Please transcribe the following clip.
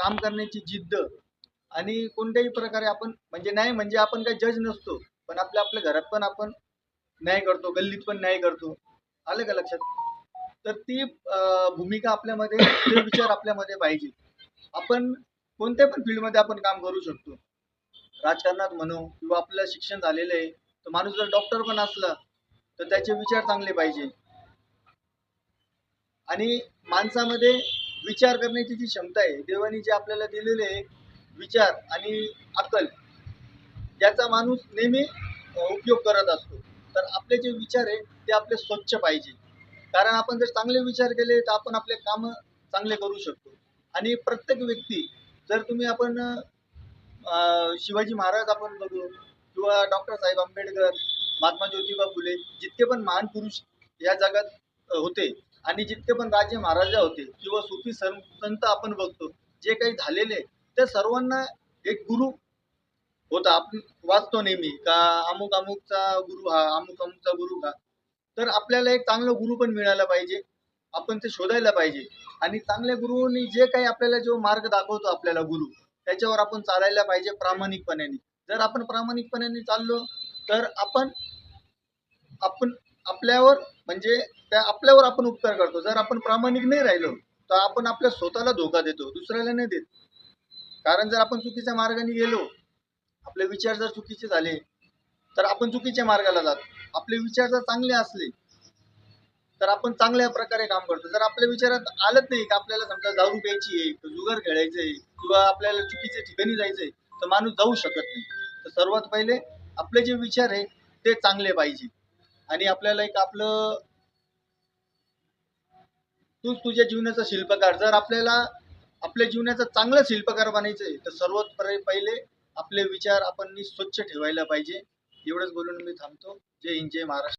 काम करण्याची जिद्द आणि कोणत्याही प्रकारे आपण म्हणजे नाही म्हणजे आपण काही जज नसतो पण आपल्या आपल्या घरात पण आपण न्याय करतो गल्लीत पण न्याय करतो. आलं का लक्षात? तर ती भूमिका आपल्यामध्ये ते विचार आपल्यामध्ये पाहिजे. आपण कोणत्या पण फील्डमध्ये आपण काम करू शकतो. राजकारणात म्हणू किंवा आपलं शिक्षण झालेलं आहे तर माणूस जर डॉक्टर पण असला तर त्याचे विचार चांगले पाहिजे. आणि माणसामध्ये विचार करण्याची जी क्षमता आहे देवाने जे आपल्याला दिलेले आहे विचार आणि अक्कल याचा माणूस नेहमी उपयोग करत असतो. तर आपले जे विचार आहे ते आपले स्वच्छ पाहिजे. कारण आपण जर चांगले विचार केले तर आपण आपले कामं चांगले करू शकतो. आणि प्रत्येक व्यक्ती जर तुम्ही आपण शिवाजी महाराज आपण बघू किंवा डॉक्टर साहेब आंबेडकर महात्मा ज्योतिबा फुले जितके पण महान पुरुष या जगात होते आणि जितके पण राजे महाराजा होते किंवा सुफी संत आपण बघतो जे काही झालेले त्या सर्वांना एक गुरु होता. आपण वाचतो नेहमी का अमुक अमुकचा गुरु हा अमुक अमुकचा गुरु हा तर आपल्याला एक चांगला गुरु पण मिळाला पाहिजे. आपण ते शोधायला पाहिजे. आणि चांगल्या गुरुनी जे काही आपल्याला जो मार्ग दाखवतो आपल्याला गुरु त्याच्यावर आपण चालायला पाहिजे प्रामाणिकपणाने. जर आपण प्रामाणिकपणाने चाललो तर आपण आपण आपल्यावर म्हणजे त्या आपल्यावर आपण उपकार करतो. जर आपण प्रामाणिक नाही राहिलो तर आपण आपल्या स्वतःला धोका देतो दुसऱ्याला नाही देत. कारण जर आपण चुकीच्या मार्गाने गेलो आपले विचार जर चुकीचे झाले तर आपण चुकीच्या मार्गाला जातो. आपले विचार जर चांगले असले तर आपण चांगल्या प्रकारे काम करतो. जर आपल्या विचारात आलंच नाही की आपल्याला समजा दारू प्यायची आहे जुगार खेळायचंय किंवा आपल्याला चुकीच्या ठिकाणी जायचंय तर माणूस जाऊ शकत नाही. तर सर्वात पहिले आपले जे विचार आहे ते चांगले पाहिजे. आणि आपल्याला एक आपलं तूच तुझ्या जीवनाचा शिल्पकार. जर आपल्याला आपल्या जीवनाचा चांगला शिल्पकार बनायचं आहे तर सर्वात पहिले आपले विचार आपण स्वच्छ ठेवायला पाहिजे. एवढंच बोलून मी थांबतो. जय हिंद जय महाराष्ट्र.